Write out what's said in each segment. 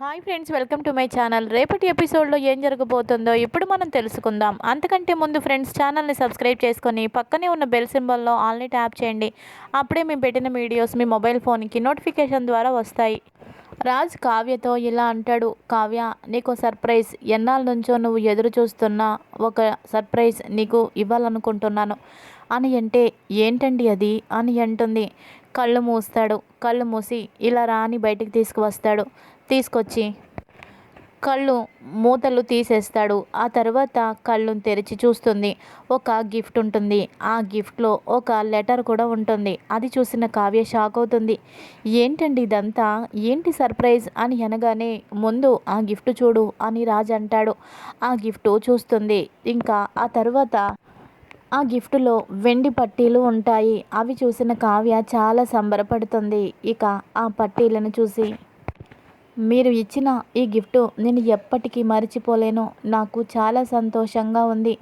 Hi friends welcome to my channel రేపటి ఎపిసోడ్లో ఏం జరగబోతుందో ఇప్పుడు మనం తెలుసుకుందాం. అంతకంటే ముందు ఫ్రెండ్స్ ఛానల్ని సబ్స్క్రైబ్ చేసుకొని పక్కనే ఉన్న బెల్ సింబల్లో ఆల్ని ట్యాప్ చేయండి. అప్పుడే మేము పెట్టిన వీడియోస్ మీ మొబైల్ ఫోన్కి నోటిఫికేషన్ ద్వారా వస్తాయి. రాజ్ కావ్యతో ఇలా అంటాడు కావ్య నీకు సర్ప్రైజ్ ఎన్నాళ్ళ నుంచో నువ్వు ఎదురు చూస్తున్న ఒక సర్ప్రైజ్ నీకు ఇవ్వాలనుకుంటున్నాను. అని అంటే ఏంటండి అది? అని అంటుంది. కళ్ళు మూస్తాడు. కళ్ళు మూసి ఇలా రాని బయటికి తీసుకువస్తాడు. తీసుకొచ్చి కళ్ళు మూతలు తీసేస్తాడు. ఆ తర్వాత కళ్ళును తెరిచి చూస్తుంది. ఒక గిఫ్ట్ ఉంటుంది. ఆ గిఫ్ట్లో ఒక లెటర్ కూడా ఉంటుంది. అది చూసిన కావ్య షాక్ అవుతుంది. ఏంటండి ఇదంతా? ఏంటి సర్ప్రైజ్? అని అనగానే ముందు ఆ గిఫ్ట్ చూడు అని రాజ్ అంటాడు. ఆ గిఫ్ట్ చూస్తుంది. ఇంకా ఆ తర్వాత ఆ గిఫ్ట్లో వెండి పట్టీలు ఉంటాయి. అవి చూసిన కావ్య చాలా సంబరపడుతుంది. ఇక ఆ పట్టీలను చూసి మీరు ఇచ్చిన ఈ గిఫ్ట్ నేను ఎప్పటికీ మర్చిపోలేను. నాకు చాలా సంతోషంగా ఉంది.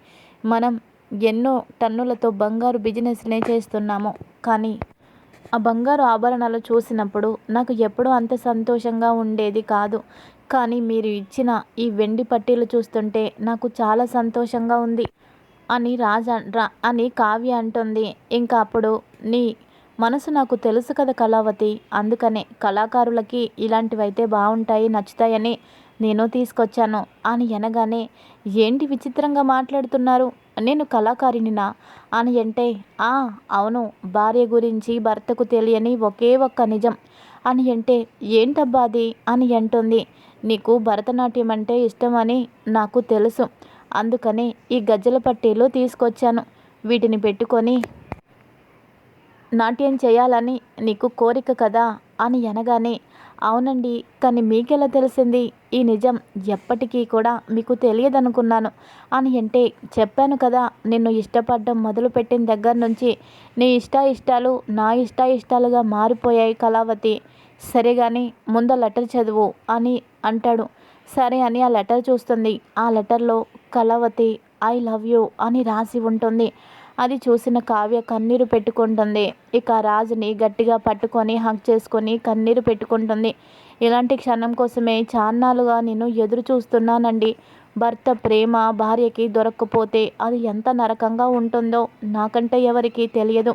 మనం ఎన్నో టన్నులతో బంగారు బిజినెస్నే చేస్తున్నాము. కానీ ఆ బంగారు ఆభరణాలు చూసినప్పుడు నాకు ఎప్పుడూ అంత సంతోషంగా ఉండేది కాదు. కానీ మీరు ఇచ్చిన ఈ వెండి పట్టీలు చూస్తుంటే నాకు చాలా సంతోషంగా ఉంది. అని రాజ రా అని కావ్య అంటుంది. ఇంకా అప్పుడు నీ మనసు నాకు తెలుసు కదా కళావతి. అందుకనే కళాకారులకి ఇలాంటివైతే బాగుంటాయి నచ్చుతాయని నేను తీసుకొచ్చాను. అని అనగానే ఏంటి విచిత్రంగా మాట్లాడుతున్నారు? నేను కళాకారినినా అని అంటే ఆ అవును. భార్య గురించి భర్తకు తెలియని ఒకే ఒక్క నిజం. అని అంటే ఏంటబ్బా అది? అని అంటుంది నీకు భరతనాట్యం అంటే ఇష్టమని నాకు తెలుసు. అందుకనే ఈ గజ్జల పట్టీలు తీసుకొచ్చాను. వీటిని పెట్టుకొని నాట్యం చేయాలని నీకు కోరిక కదా అని అనగానే అవునండి కానీ మీకెలా తెలిసింది? ఈ నిజం ఎప్పటికీ కూడా మీకు తెలియదనుకున్నాను అని అంటే చెప్పాను కదా నిన్ను ఇష్టపడడం మొదలుపెట్టిన దగ్గర నుంచి నీ ఇష్ట ఇష్టాలు నా ఇష్ట ఇష్టాలుగా మారిపోయాయి కళావతి. సరే కానీ ముందు లెటర్ చదువు అని అంటాడు. సరే అని ఆ లెటర్ చూస్తుంది. ఆ లెటర్లో కళావతి ఐ లవ్ యూ అని రాసి ఉంటుంది. అది చూసిన కావ్య కన్నీరు పెట్టుకుంటుంది. ఇక రాజుని గట్టిగా పట్టుకొని హక్ చేసుకొని కన్నీరు పెట్టుకుంటుంది. ఇలాంటి క్షణం కోసమే చాన్నాలుగా నేను ఎదురు చూస్తున్నానండి. భర్త ప్రేమ భార్యకి దొరక్కపోతే అది ఎంత నరకంగా ఉంటుందో నాకంటే ఎవరికి తెలియదు.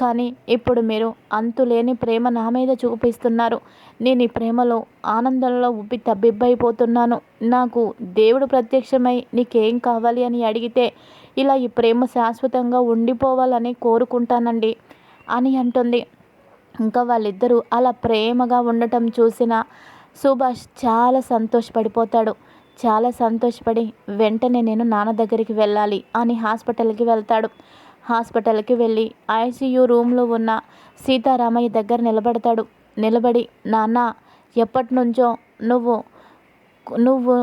కానీ ఇప్పుడు మీరు అంతులేని ప్రేమ నా మీద చూపిస్తున్నారు. నేను ఈ ప్రేమలో ఆనందంలో ఉబ్బి తబ్బిబ్బైపోతున్నాను. నాకు దేవుడు ప్రత్యక్షమై నీకేం కావాలి అని అడిగితే ఇలా ఈ ప్రేమ శాశ్వతంగా ఉండిపోవాలని కోరుకుంటానండి అని అంటుంది. ఇంకా వాళ్ళిద్దరూ అలా ప్రేమగా ఉండటం చూసిన సుభాష్ చాలా సంతోషపడిపోతాడు. చాలా సంతోషపడి వెంటనే నేను నాన్న దగ్గరికి వెళ్ళాలి అని హాస్పిటల్కి వెళ్తాడు. హాస్పిటల్కి వెళ్ళి ఐసీయూ రూమ్లో ఉన్న సీతారామయ్య దగ్గర నిలబడతాడు. నిలబడి నాన్న ఎప్పటి నుంచో నువ్వు నువ్వు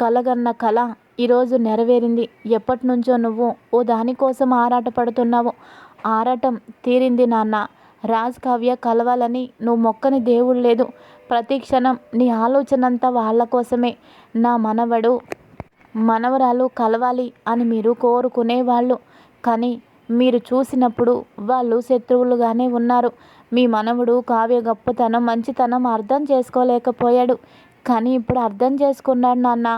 కలగన్న కళ ఈరోజు నెరవేరింది. ఎప్పటి నుంచో నువ్వు ఓ దానికోసం ఆరాటపడుతున్నావు. ఆరాటం తీరింది నాన్న. రాజ్ కావ్య కలవాలని నువ్వు మొక్కని దేవుడు లేదు. ప్రతి క్షణం నీ ఆలోచన అంతా వాళ్ళ కోసమే. నా మనవడు మనవరాలు కలవాలి అని మీరు కోరుకునేవాళ్ళు కానీ మీరు చూసినప్పుడు వాళ్ళు శత్రువులుగానే ఉన్నారు. మీ మనవడు కావ్య గొప్పతనం మంచితనం అర్థం చేసుకోలేకపోయాడు. కానీ ఇప్పుడు అర్థం చేసుకున్నాడు నాన్న.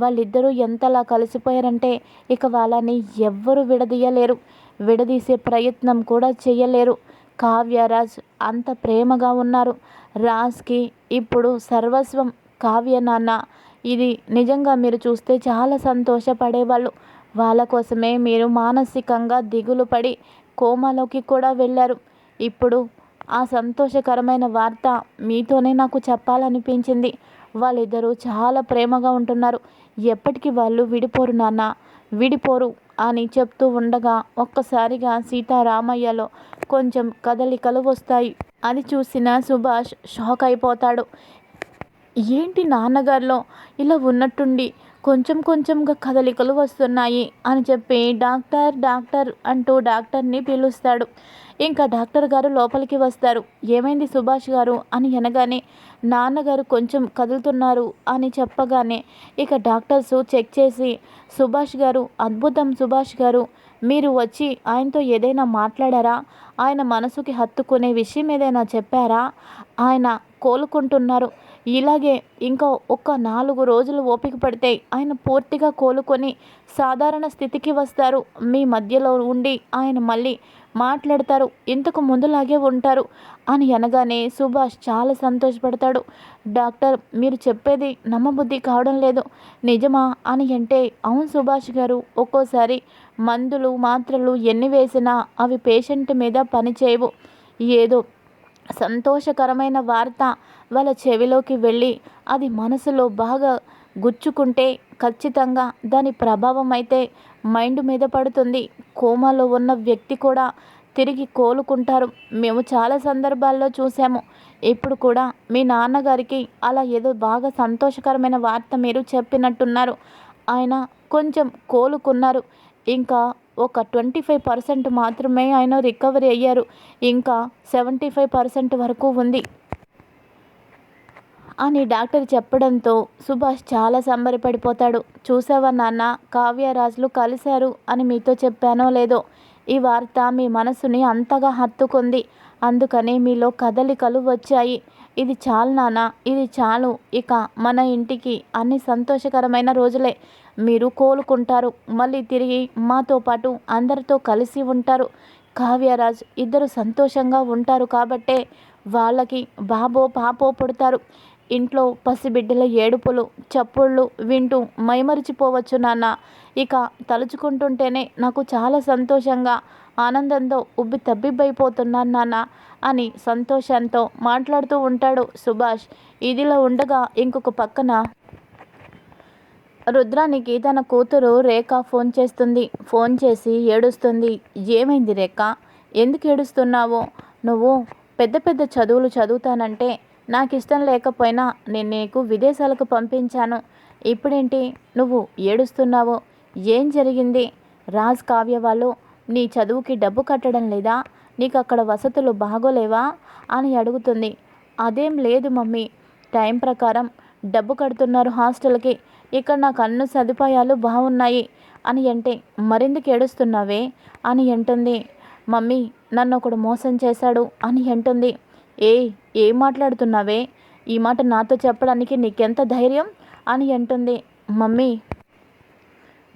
వాళ్ళిద్దరూ ఎంతలా కలిసిపోయారంటే ఇక వాళ్ళని ఎవ్వరూ విడదీయలేరు. విడదీసే ప్రయత్నం కూడా చేయలేరు కావ్యరాజ్ అంత ప్రేమగా ఉన్నారు. రాజ్కి ఇప్పుడు సర్వస్వం. కావ్య నాన్న ఇది నిజంగా మీరు చూస్తే చాలా సంతోషపడేవాళ్ళు. వాళ్ళ కోసమే మీరు మానసికంగా దిగులు పడి కోమాలోకి కూడా వెళ్ళారు. ఇప్పుడు ఆ సంతోషకరమైన వార్త మీతోనే నాకు చెప్పాలనిపించింది. వాళ్ళిద్దరూ చాలా ప్రేమగా ఉంటున్నారు. ఎప్పటికీ వాళ్ళు విడిపోరు నాన్న. విడిపోరు అని చెప్తూ ఉండగా ఒక్కసారిగా సీతారామయ్యలో కొంచెం కదలికలు వస్తాయి. అది చూసిన సుభాష్ షాక్ అయిపోతాడు. ఏంటి నాన్నగారిలో? ఇలా ఉన్నట్టుండి కొంచెం కొంచెంగా కదలికలు వస్తున్నాయి అని చెప్పి డాక్టర్ డాక్టర్ అంటూ డాక్టర్ని పిలుస్తాడు. ఇంకా డాక్టర్ గారు లోపలికి వస్తారు. ఏమైంది సుభాష్ గారు? అని అనగానే నాన్నగారు కొంచెం కదులుతున్నారు అని చెప్పగానే ఇక డాక్టర్స్ చెక్ చేసి సుభాష్ గారు అద్భుతం సుభాష్ గారు మీరు వచ్చి ఆయనతో ఏదైనా మాట్లాడారా? ఆయన మనసుకి హత్తుకునే విషయం ఏదైనా చెప్పారా? ఆయన కోలుకుంటున్నారు. ఇలాగే ఇంకా ఒక్క నాలుగు రోజులు ఓపిక పడితే ఆయన పూర్తిగా కోలుకొని సాధారణ స్థితికి వస్తారు. మీ మధ్యలో ఉండి ఆయన మళ్ళీ మాట్లాడతారు. ఇంతకు ముందులాగే ఉంటారు అని అనగానే సుభాష్ చాలా సంతోషపడతాడు. డాక్టర్ మీరు చెప్పేది నమ్మబుద్ధి కావడం లేదు. నిజమా అని అంటే అవును సుభాష్ గారు ఒక్కోసారి మందులు మాత్రలు ఎన్ని వేసినా అవి పేషెంట్ మీద పనిచేయవు ఏదో సంతోషకరమైన వార్త వాళ్ళ చెవిలోకి వెళ్ళి అది మనసులో బాగా గుచ్చుకుంటే ఖచ్చితంగా దాని ప్రభావం అయితే మైండ్ మీద పడుతుంది. కోమాలో ఉన్న వ్యక్తి కూడా తిరిగి కోలుకుంటారు. మేము చాలా సందర్భాల్లో చూసాము. ఇప్పుడు కూడా మీ నాన్నగారికి అలా ఏదో బాగా సంతోషకరమైన వార్త మీరు చెప్పినట్టున్నారు. ఆయన కొంచెం కోలుకున్నారు. ఇంకా ఒక ట్వంటీ ఫైవ్ పర్సెంట్ మాత్రమే ఆయన రికవరీ అయ్యారు. ఇంకా సెవెంటీ ఫైవ్ పర్సెంట్ వరకు ఉంది. అని డాక్టర్ చెప్పడంతో సుభాష్ చాలా సంబరపడిపోతాడు. చూసావా నాన్న కావ్యరాజులు కలిశారు అని మీతో చెప్పానో లేదో? ఈ వార్త మీ మనసుని అంతగా హత్తుకుంది. అందుకని మీలో కదలికలు వచ్చాయి. ఇది చాలు నాన్న ఇది చాలు. ఇక మన ఇంటికి అన్ని సంతోషకరమైన రోజులే. మీరు కోలుకుంటారు. మళ్ళీ తిరిగి మాతో పాటు అందరితో కలిసి ఉంటారు. కావ్యరాజ్ ఇద్దరు సంతోషంగా ఉంటారు కాబట్టే వాళ్ళకి బాబో పాపో పుడతారు. ఇంట్లో పసిబిడ్డల ఏడుపులు చప్పుళ్ళు వింటూ మైమరిచిపోవచ్చు నాన్న. ఇక తలుచుకుంటుంటేనే నాకు చాలా సంతోషంగా ఆనందంతో ఉబ్బి తబ్బిబ్బైపోతున్నాను నాన్న అని సంతోషంతో మాట్లాడుతూ ఉంటాడు సుభాష్. ఇదిలో ఉండగా ఇంకొక పక్కన రుద్రానికి తన కూతురు రేఖ ఫోన్ చేస్తుంది. ఫోన్ చేసి ఏడుస్తుంది. ఏమైంది రేఖ? ఎందుకు ఏడుస్తున్నావో? నువ్వు పెద్ద పెద్ద చదువులు చదువుతానంటే నాకు ఇష్టం లేకపోయినా నేను నీకు విదేశాలకు పంపించాను. ఇప్పుడేంటి? నువ్వు ఏడుస్తున్నావు. ఏం జరిగింది? రాజ్ కావ్య వాళ్ళు నీ చదువుకి డబ్బు కట్టడం లేదా? నీకు అక్కడ వసతులు బాగోలేవా? అని అడుగుతుంది. అదేం లేదు మమ్మీ. టైం ప్రకారం డబ్బు కడుతున్నారు హాస్టల్కి. ఇక్కడ నాకు అన్ని సదుపాయాలు బాగున్నాయి. అని అంటే మరెందుకు ఏడుస్తున్నావే? అని అంటుంది. మమ్మీ నన్ను ఒకడు మోసం చేశాడు అని అంటుంది. ఏ ఏం మాట్లాడుతున్నావే? ఈ మాట నాతో చెప్పడానికి నీకెంత ధైర్యం? అని అంటుంది. మమ్మీ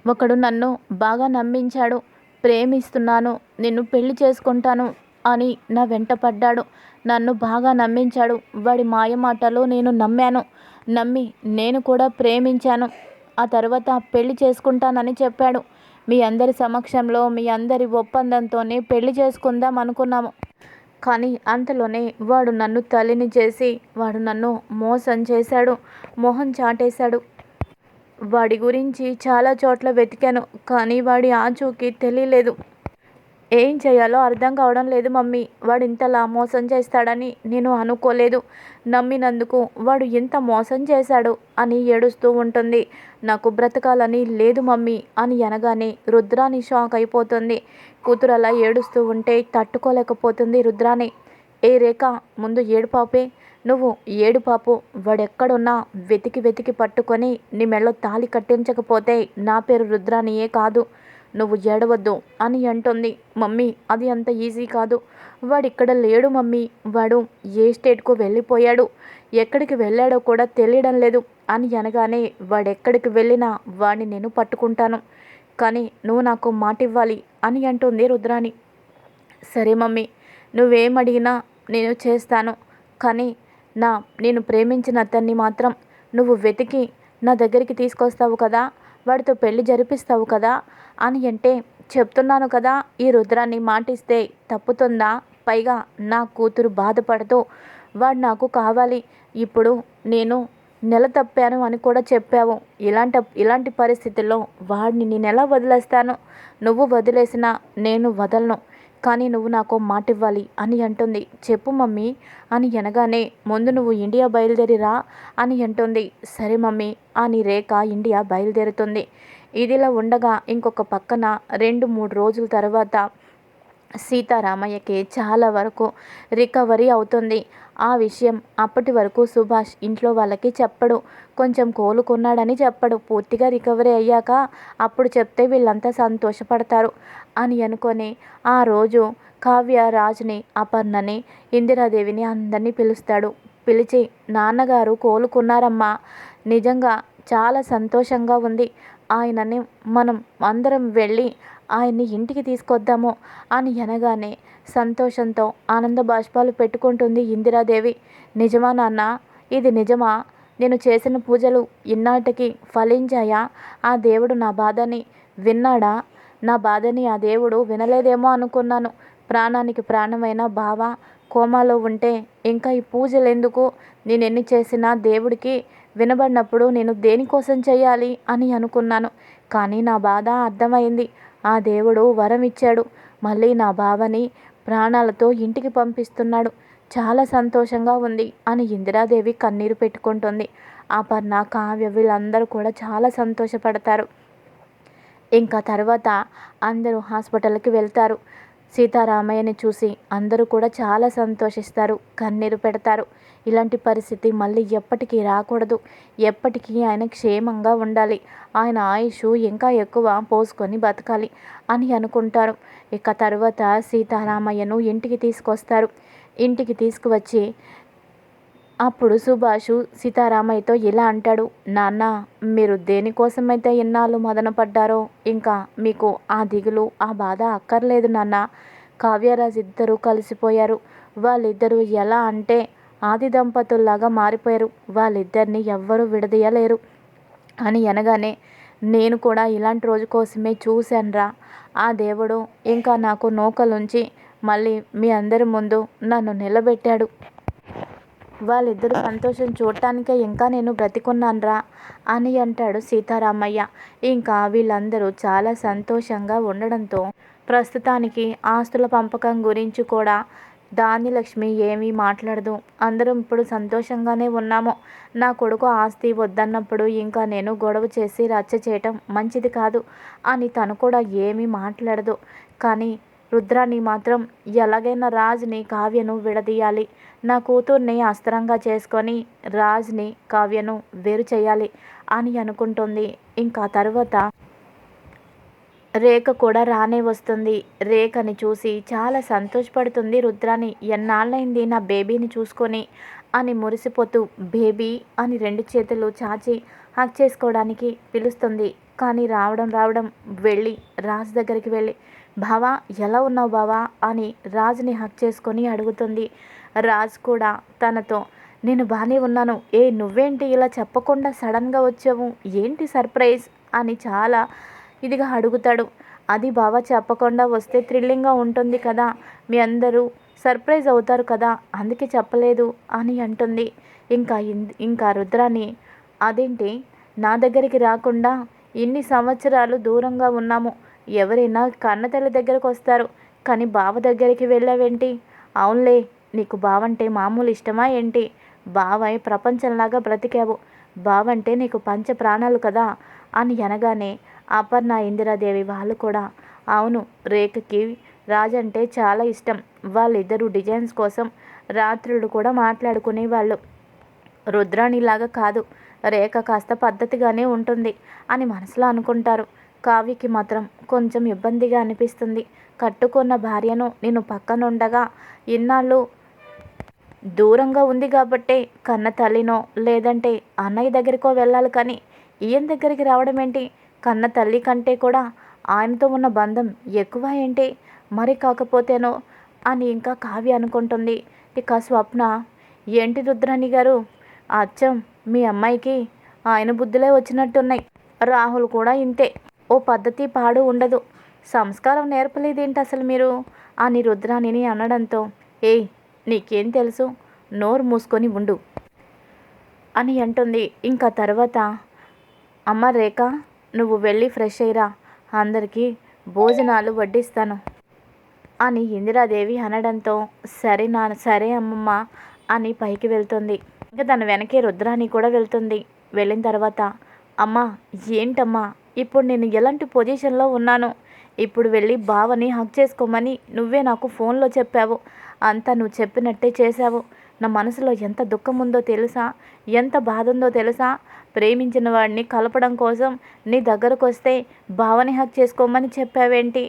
ఒకడు నన్ను బాగా నమ్మించాడు. ప్రేమిస్తున్నాను. నిన్ను పెళ్ళి చేసుకుంటాను అని నా వెంట పడ్డాడు. నన్ను బాగా నమ్మించాడు. వాడి మాయ మాటలు నేను నమ్మాను. నమ్మి నేను కూడా ప్రేమించాను. ఆ తర్వాత పెళ్ళి చేసుకుంటానని చెప్పాడు. మీ అందరి సమక్షంలో మీ అందరి ఒప్పందంతోనే పెళ్ళి చేసుకుందాం అనుకున్నాము. కానీ అంతలోనే వాడు నన్ను తల్లిని చేసి వాడు నన్ను మోసం చేశాడు మొహం చాటేశాడు. వాడి గురించి చాలా చోట్ల వెతికాను కానీ వాడి ఆచూకీ తెలియలేదు. ఏం చేయాలో అర్థం కావడం లేదు మమ్మీ. వాడు ఇంతలా మోసం చేస్తాడని నేను అనుకోలేదు. నమ్మినందుకు వాడు ఇంత మోసం చేశాడు అని ఏడుస్తూ ఉంటుంది. నాకు బ్రతకాలని లేదు మమ్మీ అని అనగానే రుద్రాని షాక్ అయిపోతుంది. కూతురు అలా ఏడుస్తూ ఉంటే తట్టుకోలేకపోతుంది రుద్రాని. ఏ రేఖ ముందు ఏడుపాపే నువ్వు ఏడు పాపు. వాడెక్కడున్నా వెతికి వెతికి పట్టుకొని నీ మెళ్ళో తాలి కట్టించకపోతే నా పేరు రుద్రానియే కాదు. నువ్వు ఏడవద్దు అని అంటుంది. మమ్మీ అది అంత ఈజీ కాదు. వాడు ఇక్కడ లేడు మమ్మీ. వాడు ఏ స్టేట్కు వెళ్ళిపోయాడు? ఎక్కడికి వెళ్ళాడో కూడా తెలియడం లేదు అని అనగానే వాడెక్కడికి వెళ్ళినా వాడిని నేను పట్టుకుంటాను. కానీ నువ్వు నాకు మాట ఇవ్వాలి అని అంటుంది రుద్రాణి. సరే మమ్మీ నువ్వేం అడిగినా నేను చేస్తాను. కానీ నా నేను ప్రేమించిన అతన్ని మాత్రం నువ్వు వెతికి నా దగ్గరికి తీసుకొస్తావు కదా? వాడితో పెళ్ళి జరిపిస్తావు కదా అని అంటే చెప్తున్నాను కదా ఈ రుద్రాన్ని మాటిస్తే తప్పుతుందా? పైగా నా కూతురు బాధపడుతూ వాడు నాకు కావాలి. ఇప్పుడు నేను నెల తప్పాను అని కూడా చెప్పావు. ఇలాంటి ఇలాంటి పరిస్థితుల్లో వాడిని నేను ఎలా వదిలేస్తాను? నువ్వు వదిలేసినా నేను వదలను. కానీ నువ్వు నాకు మాట ఇవ్వాలి అని అంటుంది. చెప్పు మమ్మీ అని అనగానే ముందు నువ్వు ఇండియా బయలుదేరిరా అని అంటుంది. సరే మమ్మీ అని రేఖ ఇండియా బయలుదేరుతుంది. ఇదిలా ఉండగా ఇంకొక పక్కన రెండు మూడు రోజుల తర్వాత సీతారామయ్యకి చాలా వరకు రికవరీ అవుతుంది. ఆ విషయం అప్పటి వరకు సుభాష్ ఇంట్లో వాళ్ళకి చెప్పడు. కొంచెం కోలుకున్నాడని చెప్పడు. పూర్తిగా రికవరీ అయ్యాక అప్పుడు చెప్తే వీళ్ళంతా సంతోషపడతారు అని అనుకొని ఆ రోజు కావ్య రాజుని అపర్ణని ఇందిరాదేవిని అందరినీ పిలుస్తాడు. పిలిచి నాన్నగారు కోలుకున్నారమ్మా. నిజంగా చాలా సంతోషంగా ఉంది. ఆయనని మనం అందరం వెళ్ళి ఆయన్ని ఇంటికి తీసుకొద్దాము అని అనగానే సంతోషంతో ఆనంద బాష్పాలు పెట్టుకుంటుంది ఇందిరాదేవి. నిజమా నాన్న? ఇది నిజమా? నేను చేసిన పూజలు ఇన్నాటికి ఫలించాయా? ఆ దేవుడు నా బాధని విన్నాడా? నా బాధని ఆ దేవుడు వినలేదేమో అనుకున్నాను. ప్రాణానికి ప్రాణమైన బావ కోమాలో ఉంటే ఇంకా ఈ పూజలు ఎందుకు నేను ఎన్ని చేసినా దేవుడికి వినబడినప్పుడు నేను దేనికోసం చేయాలి అని అనుకున్నాను. కానీ నా బాధ అర్థమైంది. ఆ దేవుడు వరం ఇచ్చాడు మళ్ళీ నా బావని ప్రాణాలతో ఇంటికి పంపిస్తున్నాడు. చాలా సంతోషంగా ఉంది అని ఇందిరాదేవి కన్నీరు పెట్టుకుంటుంది. పర్ణ కావ్య వీళ్ళందరూ కూడా చాలా సంతోషపడతారు. ఇంకా తర్వాత అందరూ హాస్పిటల్కి వెళ్తారు. సీతారామయ్యని చూసి అందరూ కూడా చాలా సంతోషిస్తారు కన్నీరు పెడతారు. ఇలాంటి పరిస్థితి మళ్ళీ ఎప్పటికీ రాకూడదు. ఎప్పటికీ ఆయన క్షేమంగా ఉండాలి. ఆయన ఆయుష్ ఇంకా ఎక్కువ పోసుకొని బతకాలి అని అనుకుంటారు. ఇక తర్వాత సీతారామయ్యను ఇంటికి తీసుకొస్తారు. ఇంటికి తీసుకువచ్చి అప్పుడు సుభాషు సీతారామయ్యతో ఇలా అంటాడు నాన్న మీరు దేనికోసమైతే ఎన్నాళ్ళు మదన పడ్డారో ఇంకా మీకు ఆ దిగులు ఆ బాధ అక్కర్లేదు నాన్న. కావ్యరాజ్ ఇద్దరూ కలిసిపోయారు. వాళ్ళిద్దరూ ఎలా అంటే ఆది దంపతుల్లాగా మారిపోయారు. వాళ్ళిద్దరిని ఎవ్వరూ విడదీయలేరు. అని అనగానే నేను కూడా ఇలాంటి రోజు కోసమే చూశానురా. ఆ దేవుడు ఇంకా నాకు నూకలుంచి మళ్ళీ మీ అందరి ముందు నన్ను నిలబెట్టాడు. వాళ్ళిద్దరూ సంతోషం చూడటానికే ఇంకా నేను బ్రతికున్నానరా అని అంటాడు సీతారామయ్య. ఇంకా వీళ్ళందరూ చాలా సంతోషంగా ఉండడంతో ప్రస్తుతానికి ఆస్తుల పంపకం గురించి కూడా లక్ష్మి ఏమీ మాట్లాడదు. అందరం ఇప్పుడు సంతోషంగానే ఉన్నాము. నా కొడుకు ఆస్తి వద్దన్నప్పుడు ఇంకా నేను గొడవ చేసి రచ్చ చేయటం మంచిది కాదు అని తను కూడా ఏమీ మాట్లాడదు. కానీ రుద్రాన్ని మాత్రం ఎలాగైనా రాజుని కావ్యను విడదీయాలి. నా కూతుర్ని అస్త్రంగా చేసుకొని రాజ్ని కావ్యను వేరు చేయాలి అని అనుకుంటుంది. ఇంకా తర్వాత రేఖ కూడా రానే వస్తుంది. రేఖని చూసి చాలా సంతోషపడుతుంది రుద్రాని ఎన్నాళ్ళైంది నా బేబీని చూసుకొని? అని మురిసిపోతూ బేబీ అని రెండు చేతులు చాచి హక్ చేసుకోవడానికి పిలుస్తుంది. కానీ రావడం రావడం వెళ్ళి రాజు దగ్గరికి వెళ్ళి బావా ఎలా ఉన్నావు బావా? అని రాజుని హక్ చేసుకొని అడుగుతుంది. రాజు కూడా తనతో నేను బాగానే ఉన్నాను. ఏ నువ్వేంటి ఇలా చెప్పకుండా సడన్గా వచ్చావు? ఏంటి సర్ప్రైజ్? అని చాలా ఇదిగా అడుగుతాడు. అది బావా చెప్పకుండా వస్తే థ్రిల్లింగ్గా ఉంటుంది కదా. మీ అందరూ సర్ప్రైజ్ అవుతారు కదా. అందుకే చెప్పలేదు అని అంటుంది. ఇంకా ఇంకా రుద్రాని అదేంటి? నా దగ్గరికి రాకుండా ఇన్ని సంవత్సరాలు దూరంగా ఉన్నాము. ఎవరైనా కన్నతల్లి దగ్గరకు వస్తారు. కానీ బావ దగ్గరికి వెళ్ళావేంటి? అవునులే నీకు బావంటే మామూలు ఇష్టమా ఏంటి? బావై ప్రపంచంలాగా బ్రతికావు. బావంటే నీకు పంచ ప్రాణాలు కదా? అని అనగానే అపర్ణ ఇందిరాదేవి వాళ్ళు కూడా అవును రేఖకి రాజంటే చాలా ఇష్టం. వాళ్ళిద్దరూ డిజైన్స్ కోసం రాత్రులు కూడా మాట్లాడుకునేవాళ్ళు. రుద్రాణిలాగా కాదు రేఖ కాస్త పద్ధతిగానే ఉంటుంది అని మనసులో అనుకుంటారు. కావ్యకి మాత్రం కొంచెం ఇబ్బందిగా అనిపిస్తుంది. కట్టుకున్న భార్యను నేను పక్కనుండగా ఇన్నాళ్ళు దూరంగా ఉంది కాబట్టే కన్న తల్లినో లేదంటే అన్నయ్య దగ్గరికో వెళ్ళాలి కానీ ఈయన దగ్గరికి రావడం ఏంటి? కన్న తల్లి కంటే కూడా ఆయనతో ఉన్న బంధం ఎక్కువ ఏంటి? మరి కాకపోతేనో అని ఇంకా కావ్య అనుకుంటుంది. ఇక స్వప్న ఏంటి రుద్రాణి గారు? అచ్చం మీ అమ్మాయికి ఆయన బుద్ధులే వచ్చినట్టున్నాయి. రాహుల్ కూడా ఇంతే. ఓ పద్ధతి పాడు ఉండదు. సంస్కారం నేర్పలేదేంటి అసలు మీరు? అని రుద్రాణిని అనడంతో ఏయ్ నీకేం తెలుసు? నోరు మూసుకొని ఉండు. అని అంటుంది. ఇంకా తర్వాత అమ్మ రేఖ నువ్వు వెళ్ళి ఫ్రెష్ అయ్యిరా అందరికీ భోజనాలు వడ్డిస్తాను. అని ఇందిరాదేవి అనడంతో సరే నా సరే అమ్మమ్మ అని పైకి వెళ్తుంది. ఇంకా తన వెనకే రుద్రాని కూడా వెళ్తుంది. వెళ్ళిన తర్వాత అమ్మ ఏంటమ్మా? ఇప్పుడు నేను ఎలాంటి పొజిషన్లో ఉన్నాను. ఇప్పుడు వెళ్ళి బావని హక్ చేసుకోమని నువ్వే నాకు ఫోన్లో చెప్పావు. అంతా నువ్వు చెప్పినట్టే చేశావు. నా మనసులో ఎంత దుఃఖం ఉందో తెలుసా? ఎంత బాధ ఉందో తెలుసా? ప్రేమించిన వాడిని కలపడం కోసం నీ దగ్గరకు వస్తే భావని హక్ చేసుకోమని చెప్పావేంటి?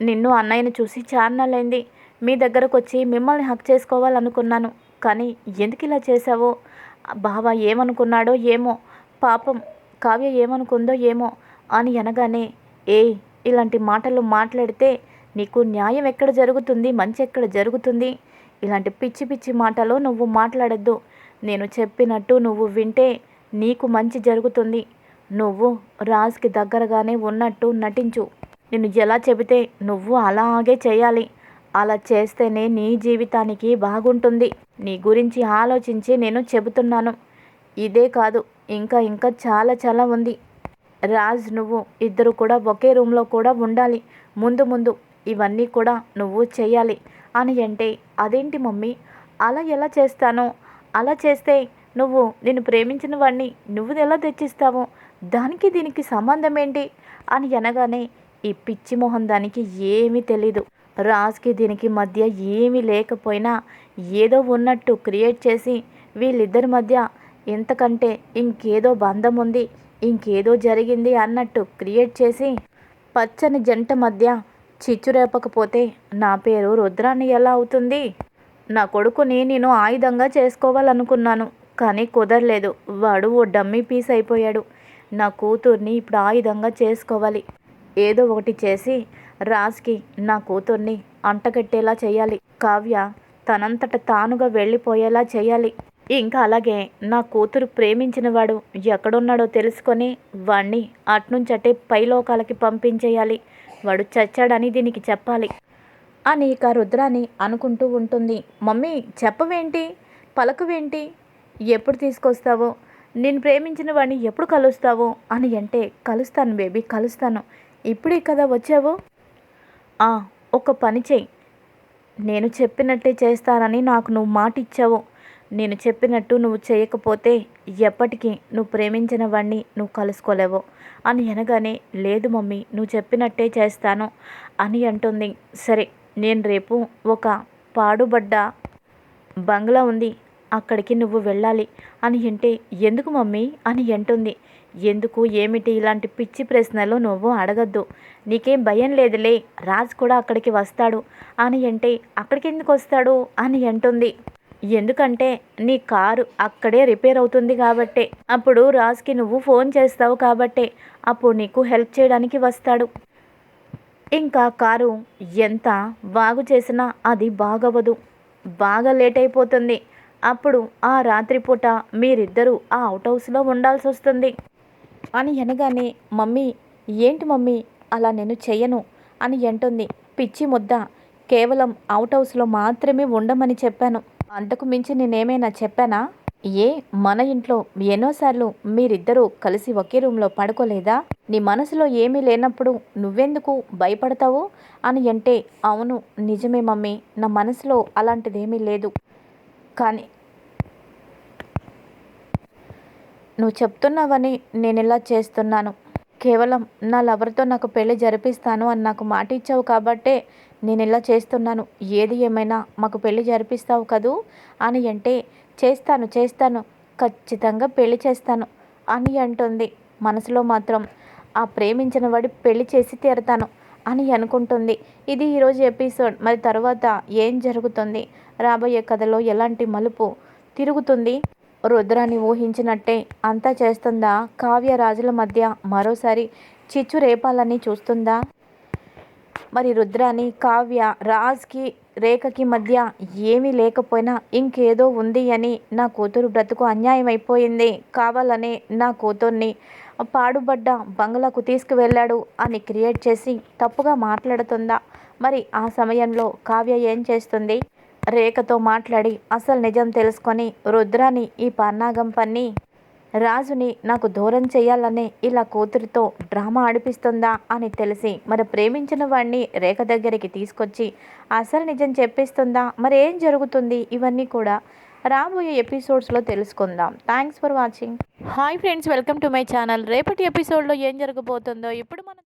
నిన్ను అన్నయ్యను చూసి చాన్నాళ్ళైంది మీ దగ్గరకు వచ్చి మిమ్మల్ని హక్ చేసుకోవాలనుకున్నాను. కానీ ఎందుకు ఇలా చేసావో బావ ఏమనుకున్నాడో ఏమో. పాపం కావ్య ఏమనుకుందో ఏమో అని అనగానే ఏ ఇలాంటి మాటలు మాట్లాడితే నీకు న్యాయం ఎక్కడ జరుగుతుంది మంచి ఎక్కడ జరుగుతుంది? ఇలాంటి పిచ్చి పిచ్చి మాటలు నువ్వు మాట్లాడద్దు. నేను చెప్పినట్టు నువ్వు వింటే నీకు మంచి జరుగుతుంది. నువ్వు రాజ్కి దగ్గరగానే ఉన్నట్టు నటించు. నేను ఎలా చెబితే నువ్వు అలాగే చేయాలి. అలా చేస్తేనే నీ జీవితానికి బాగుంటుంది. నీ గురించి ఆలోచించి నేను చెబుతున్నాను. ఇదే కాదు ఇంకా ఇంకా చాలా చాలా ఉంది. రాజ్ నువ్వు ఇద్దరు కూడా ఒకే రూమ్లో కూడా ఉండాలి. ముందు ముందు ఇవన్నీ కూడా నువ్వు చేయాలి. అని అంటే అదేంటి మమ్మీ? అలా ఎలా చేస్తాను? అలా చేస్తే నువ్వు నేను ప్రేమించిన వాడిని నువ్వు ఎలా తెచ్చిస్తావు? దానికి దీనికి సంబంధం ఏంటి? అని అనగానే ఈ పిచ్చి మొహం దానికి ఏమీ తెలీదు. రాజ్కి దీనికి మధ్య ఏమీ లేకపోయినా ఏదో ఉన్నట్టు క్రియేట్ చేసి వీళ్ళిద్దరి మధ్య ఇంతకంటే ఇంకేదో బంధం ఉంది ఇంకేదో జరిగింది అన్నట్టు క్రియేట్ చేసి పచ్చని జంట మధ్య చిచ్చు రేపకపోతే నా పేరు రుద్రాణి ఎలా అవుతుంది? నా కొడుకుని నేను ఆయుధంగా చేసుకోవాలనుకున్నాను కానీ కుదరలేదు. వాడు ఓ డమ్మీ పీస్ అయిపోయాడు. నా కూతుర్ని ఇప్పుడు ఆయుధంగా చేసుకోవాలి. ఏదో ఒకటి చేసి రాజ్కి నా కూతుర్ని అంటగట్టేలా చేయాలి. కావ్య తనంతట తానుగా వెళ్ళిపోయేలా చేయాలి. ఇంకా అలాగే నా కూతురు ప్రేమించిన వాడు ఎక్కడున్నాడో తెలుసుకొని వాణ్ణి అట్నుంచటే పైలోకాలకి పంపించేయాలి. వాడు చచ్చాడని దీనికి చెప్పాలి అని ఇక రుద్రాని అనుకుంటూ ఉంటుంది. మమ్మీ చెప్పవేంటి? పలకవేంటి? ఎప్పుడు తీసుకొస్తావో? నేను ప్రేమించిన వాడిని ఎప్పుడు కలుస్తావో? అని అంటే కలుస్తాను బేబీ కలుస్తాను. ఇప్పుడే కదా వచ్చావు? ఆ ఒక పని చెయ్యి నేను చెప్పినట్టే చేస్తానని నాకు నువ్వు మాట ఇచ్చావు నేను చెప్పినట్టు నువ్వు చేయకపోతే ఎప్పటికీ నువ్వు ప్రేమించిన వాడిని నువ్వు కలుసుకోలేవు. అని అనగానే లేదు మమ్మీ నువ్వు చెప్పినట్టే చేస్తాను అని అంటుంది. సరే నేను రేపు ఒక పాడుబడ్డ బంగ్లా ఉంది అక్కడికి నువ్వు వెళ్ళాలి అని అంటే ఎందుకు మమ్మీ అని అంటుంది. ఎందుకు ఏమిటి ఇలాంటి పిచ్చి ప్రశ్నలు నువ్వు అడగద్దు. నీకేం భయం లేదులే రాజ్ కూడా అక్కడికి వస్తాడు అని అంటే అక్కడికి ఎందుకు వస్తాడు అని అంటుంది. ఎందుకంటే నీ కారు అక్కడే రిపేర్ అవుతుంది కాబట్టే. అప్పుడు రాజ్కి నువ్వు ఫోన్ చేస్తావు కాబట్టే. అప్పుడు నీకు హెల్ప్ చేయడానికి వస్తాడు. ఇంకా కారు ఎంత బాగు చేసినా అది బాగవదు బాగా లేట్ అయిపోతుంది. అప్పుడు ఆ రాత్రిపూట మీరిద్దరూ ఆ అవుట్ హౌస్లో ఉండాల్సి వస్తుంది. అని అనగానే మమ్మీ ఏంటి మమ్మీ? అలా నేను చెయ్యను అని అంటుంది. పిచ్చి ముద్ద. కేవలం అవుట్ హౌస్లో మాత్రమే ఉండమని చెప్పాను. అంతకు మించి నేనేమైనా చెప్పానా? ఏ మన ఇంట్లో ఎన్నోసార్లు మీరిద్దరూ కలిసి ఒకే రూమ్లో పడుకోలేదా? నీ మనసులో ఏమీ లేనప్పుడు నువ్వెందుకు భయపడతావు? అని అంటే అవును నిజమే మమ్మీ నా మనసులో అలాంటిదేమీ లేదు. కానీ నువ్వు చెప్తున్నావని నేను ఇలా చేస్తున్నాను. కేవలం నా లవర్తో నాకు పెళ్ళి జరిపిస్తాను అని నాకు మాట ఇచ్చావు కాబట్టే నేను ఇలా చేస్తున్నాను. ఏది ఏమైనా మాకు పెళ్ళి జరిపిస్తావు కదూ? అని అంటే చేస్తాను చేస్తాను. ఖచ్చితంగా పెళ్ళి చేస్తాను అని అంటుంది. మనసులో మాత్రం ఆ ప్రేమించిన వాడి పెళ్ళి చేసి తీరతాను అని అనుకుంటుంది. ఇది ఈరోజు ఎపిసోడ్. మరి తర్వాత ఏం జరుగుతుంది? రాబోయే కథలో ఎలాంటి మలుపు తిరుగుతుంది? రుద్రాన్ని ఊహించినట్టే అంతా చేస్తుందా? కావ్య రాజుల మధ్య మరోసారి చిచ్చు రేపాలని చూస్తుందా? మరి రుద్రాని కావ్య రాజ్కి రేఖకి మధ్య ఏమీ లేకపోయినా ఇంకేదో ఉంది అని నా కూతురు బ్రతుకు అన్యాయం అయిపోయింది కావాలనే నా కూతుర్ని పాడుబడ్డ బంగ్లాకు తీసుకువెళ్ళాడు అని క్రియేట్ చేసి తప్పుగా మాట్లాడుతుందా? మరి ఆ సమయంలో కావ్య ఏం చేస్తుంది? రేఖతో మాట్లాడి అసలు నిజం తెలుసుకొని రుద్రాని ఈ పన్నాగం పన్ని రాజుని నాకు దూరం చేయాలనే ఇలా కూతురితో డ్రామా ఆడిపిస్తుందా? అని తెలిసి మరి ప్రేమించిన వాడిని రేఖ దగ్గరికి తీసుకొచ్చి అసలు నిజం చెప్పిస్తుందా? మరి ఏం జరుగుతుంది? ఇవన్నీ కూడా రాబోయే ఎపిసోడ్స్లో తెలుసుకుందాం. Thanks for watching. Hi friends welcome to my channel. రేపటి ఎపిసోడ్లో ఏం జరగబోతుందో ఇప్పుడు మనం